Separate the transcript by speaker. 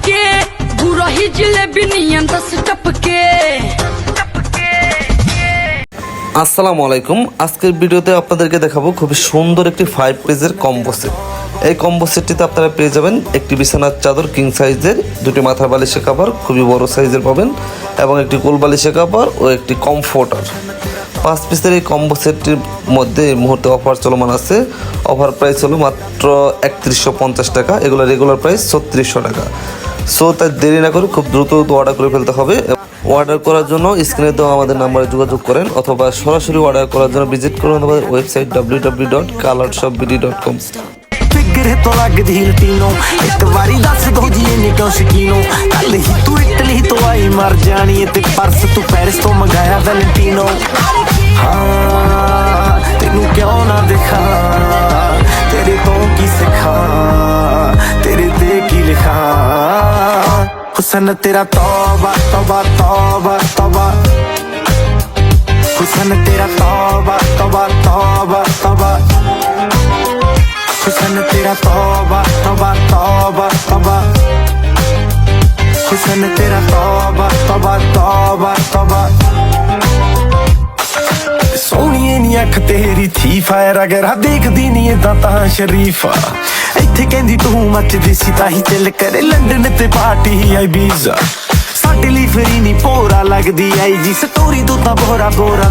Speaker 1: के बुरा ही जिलेबी नियन दस टपके
Speaker 2: আসসালামু আলাইকুম আজকের ভিডিওতে আপনাদেরকে দেখাবো খুবই সুন্দর একটি ফাইভ পেজের কম্বো সেট এই কম্বো সেটটিতে আপনারা পেয়ে যাবেন একটি বিছানার চাদর কিং সাইজের দুটি মাথার বালিশের কাপড় খুবই বড় সাইজের পাবেন এবং একটি কোল বালিশের কাপড় ও একটি কমফোর্টার পাঁচ পিসের এই কম্বো সেটটির মধ্যে এই মুহূর্তে অফার চলমান আছে অফার প্রাইস হলো মাত্র একত্রিশশো পঞ্চাশ টাকা এগুলো রেগুলার প্রাইস ছত্রিশশো টাকা সো তাই দেরি না করে খুব দ্রুত অর্ডার করে ফেলতে হবে অর্ডার করার জন্য স্ক্রিনে দেওয়া আমাদের নাম্বারে যোগাযোগ করেন অথবা সরাসরি অর্ডার করার জন্য ভিজিট করুন আমাদের website W W dot colour shop BD dot com
Speaker 3: ਫਿਕਰ ਤੋਂ ਲੱਗਦੀ ਲਟੀਨੋ ਇੱਕ ਵਾਰੀ ਦੱਸ ਦੋ ਜੀ ਇਹਨੇ ਕਿਉਂ ਸ਼ਕੀਨੋ ਕੱਲ ਹੀ ਤੂੰ ਇਟਲੀ ਤੋਂ ਆਈ ਮਰ ਜਾਣੀ ਏ ਤੇ ਪਰਸ ਤੂੰ ਪੈਰਿਸ ਤੋਂ ਮੰਗਾਇਆ ਵੈਲੈਂਟੀਨੋ हुसन तेरा तौबा तौबा तौबा तौबा हुसन तेरा तौबा तौबा तौबा तौबा हुसन तेरा तौबा तौबा तौबा तौबा हुसन तेरा तौबा तौबा ਅੱਖ ਤੇਰੀ ਥੀ ਫਾਇਰ, ਅਗਰ ਆ ਦੇਖਦੀ ਨੀ ਏਦਾਂ ਤਾਂ ਸ਼ਰੀਫ ਆ। ਇੱਥੇ ਕਹਿੰਦੀ ਤੂੰ ਮੱਚਦੀ ਸੀ, ਤਾਂ ਹੀ ਚੱਲ ਕਰੇ। ਲੰਡਨ ਤੇ ਪਾਰਟੀ ਆਈ ਵੀਜ਼ਾ ਸਾਡੇ ਲਈ ਫਰੀ ਨੀ ਪੋਰਾ ਲੱਗਦੀ, ਆਈ ਜੀ। ਸਟੋਰੀ ਤੋਂ ਤਾਂ ਬੋਰਾ ਗੋਰਾ